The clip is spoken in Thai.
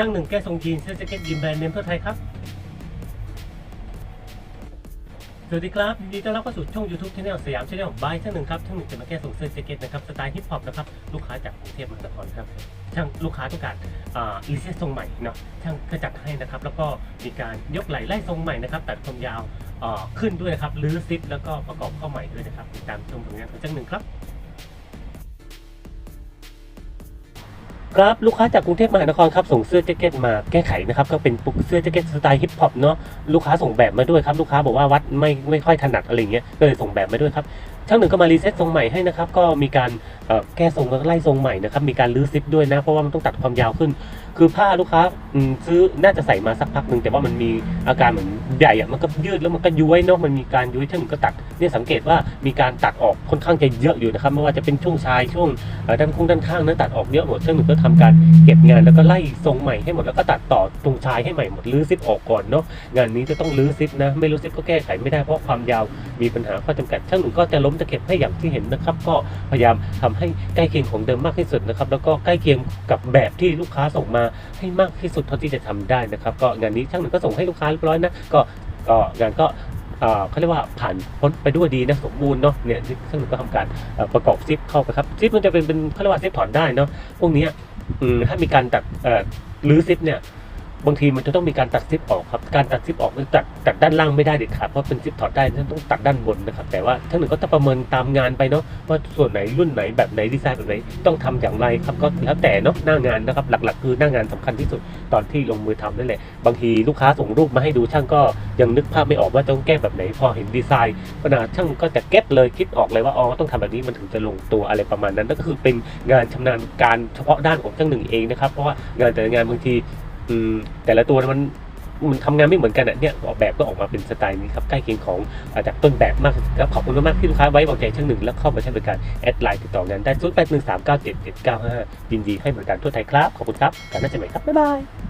ช่างหนึ่งแก้ทรงยีนเสื้อแจ็คเก็ตยีนแบรนด์เนมทั่วไทยครับ สวัสดีครับยินดีต้อนรับเข้าสู่ช่อง YouTube Channel สยามชาแนลบายช่างหนึ่งครับช่างหนึ่งจะมาแก้ส่งเสื้อแจ็คเก็ตนะครับสไตล์ฮิปฮอปนะครับลูกค้าจากกรุงเทพมหานครครับช่างลูกค้าต้องการอ่ารีเซ็ตทรงใหม่เนาะช่างก็จัดให้นะครับแล้วก็มีการยกไหล่ไล่ทรงใหม่นะครับตัดความยาวอ่าขึ้นด้วยนะครับรื้อซิปแล้วก็ประกอบเข้าใหม่ด้วยนะครับติดตามชมผลงานของช่างหนึ่งครับ ครับลูกค้าจากกรุงเทพมหานครครับส่งเสื้อแจ็คเก็ตมาแก้ไขนะครับก็เป็นปุกเสื้อแจ็คเก็ตสไตล์ฮิปฮอปเนาะลูกค้าส่งแบบมาด้วยครับลูกค้าบอกว่าวัดไม่ไม่ค่อยถนัดอะไรเงี้ยก็เลยส่งแบบมาด้วยครับ ช่างหนึ่งก็มารีเซ็ตทรงใหม่ให้นะครับ ก็มีการแก้ทรงแล้วก็ไล่ทรงใหม่นะครับ มีการรื้อซิปด้วยนะ เพราะว่ามันต้องตัดความยาวขึ้น คือผ้าลูกค้าซื้อน่าจะใส่มาสักพักหนึ่งแต่ว่ามันมีอาการเหมือนใหญ่อะมันก็ยืดแล้วมันก็ย้วยเนาะ มันมีการย้วยช่างหนึ่งก็ตัด เนี่ยสังเกตว่ามีการตัดออกค่อนข้างจะเยอะอยู่นะครับ ไม่ว่าจะเป็นช่วงชายช่วงด้านข้างด้านข้างนั้นตัดออกเยอะหมดซึ่งหนูก็ทำการเก็บงานแล้วก็ไล่ทรงใหม่ให้หมดแล้วก็ตัดต่อตรงชายให้ใหม่หมดรื้อซิปออกก่อนเนาะ งานนี้จะต้องรื้อซิปนะ ไม่รื้อซิปก็แก้ไขไม่ได้เพราะความยาวมีปัญหาข้อจำกัดช่างหนูก็จะล้มตะเข็บให้อย่างที่เห็นนะครับ ก็พยายามทำให้ใกล้เคียงของเดิมมากที่สุดนะครับ แล้วก็ใกล้เคียงกับแบบที่ลูกค้าส่งมาให้มากที่สุดเท่าที่จะทำได้นะครับ ก็งานนี้ช่างหนูก็ส่งให้ลูกค้าเรียบร้อยนะก็ก็งานก็เขาเรียกว่าผ่านพ้นไปด้วยดีนะสมบูรณ์เนาะเนี่ยซึ่งหนูก็ทำการประกอบซิปเข้าไปครับซิปมันจะเป็นเป็นเขาเรียกว่าซิปถอนได้เนาะพวกนี้ถ้ามีการตัดเอ่อรื้อซิปเนี่ย บางทีมันจะต้องมีการตัดซิปออกครับ การตัดซิปออกมันตัดตัดด้านล่างไม่ได้เด็ดขาดเพราะเป็นซิปถอดได้ฉันต้องตัดด้านบนนะครับ แต่ว่าทั้งหนึ่งก็จะประเมินตามงานไปเนาะว่าส่วนไหนรุ่นไหนแบบไหนดีไซน์แบบไหนต้องทำอย่างไรครับก็แล้วแต่เนาะหน้างานนะครับ หลักๆ คือหน้างานสำคัญที่สุดตอนที่ลงมือทำนั่นแหละบางทีลูกค้าส่งรูปมาให้ดูช่างก็ยังนึกภาพไม่ออกว่าต้องแก้แบบไหนพอเห็นดีไซน์ขนาดช่างก็จะเก็ตเลยคิดออกเลยว่าอ๋อต้องทำแบบนี้มันถึงจะลงตัวอะไรประมาณนั้นนั่นก็คือเป็นงานชำนาญการเฉพาะด้านของช่างหนึ่งเองนะครับเพราะว่างานแต่ละงานบางที อืมแต่ละตัวมันมันทำงานไม่เหมือนกันอะเนี่ยออกแบบก็ออกมาเป็นสไตล์นี้ครับใกล้เคียงของอาจากต้นแบบมากครับขอบคุณมากที่ลูกค้าไว้วางใจช่างหนึ่งแล้วเข้ามาใช้บริการแอดไลน์ติดต่องานได้ศูนย์แปดหนึ่งสามเก้าเจ็ดเจ็ดเก้าห้ายินดีให้บริการทั่วไทยครับขอบคุณครับกันน่าจะใหม่ครับบ๊ายบาย